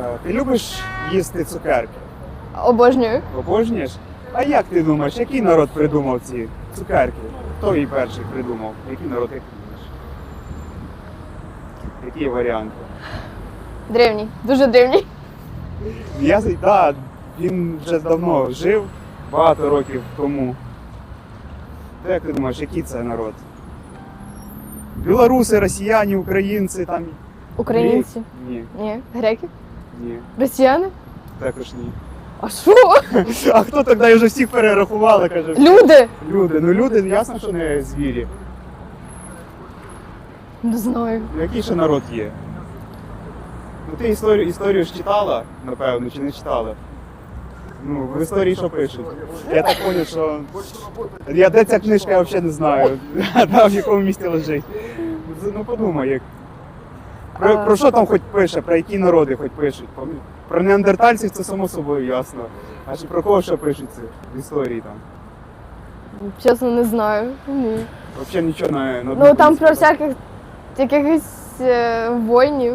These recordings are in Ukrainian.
Е, Ти любиш їсти цукерки? Обожнюю. Обожнюєш? А як ти думаєш, який народ придумав ці цукерки? Хто її перший придумав? Який народ, як думаєш? Які варіанти? Древній. Дуже древній. Я да, він вже давно жив, багато років тому. То як ти думаєш, який це народ? Білоруси, росіяни, українці там. Українці. Ні, Ні. Греки? Ні, Росіяни? також ні. А що? А хто тоді вже всіх перерахували, каже, Люди? люди. Ну люди, ясно, що не звірі. Не знаю. Який ще народ є? Ну ти історію, історію ж читала, напевно, чи не читала? Ну, в історії що пишуть? Я так поняв, що. Я де ця книжка, я взагалі не знаю. Там в якому місті лежить. Ну подумай, як. Про, про що там хоч пише, про які народи хоч пишуть? Про- неандертальців це само собою ясно. А ще про кого ще пишуть це в історії там? Чесно, не знаю. Ні. Взагалі нічого не на Ну там про всяких якихось е, воїнів.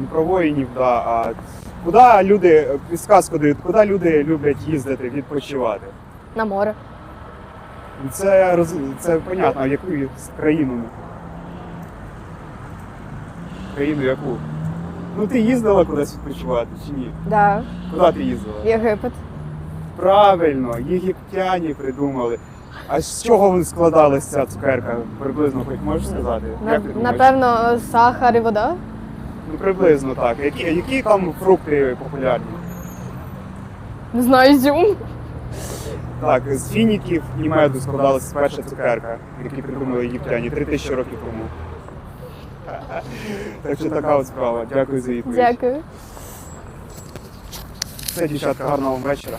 Не про воїнів, да, а куди люди, підсказку дають, куди люди люблять їздити, відпочивати? На море. Це, роз- це понятно, в яку країну. Країну яку? Ну ти їздила кудись відпочивати чи ні? Да. Куди ти їздила? Єгипет. Правильно, єгиптяні придумали. А з чого вони складалася ця цукерка? Приблизно хоч можеш сказати? На- Як ти думаєш? напевно, сахар і вода. Ну приблизно так. Які, які там фрукти популярні? Не знаю, ізюм. Так, з фініків і меду складалася перша цукерка, яку придумали єгиптяні 3000 років тому. Так що така от справа. Дякую за відповідь. Дякую. Все, дівчатка, гарного вам вечора.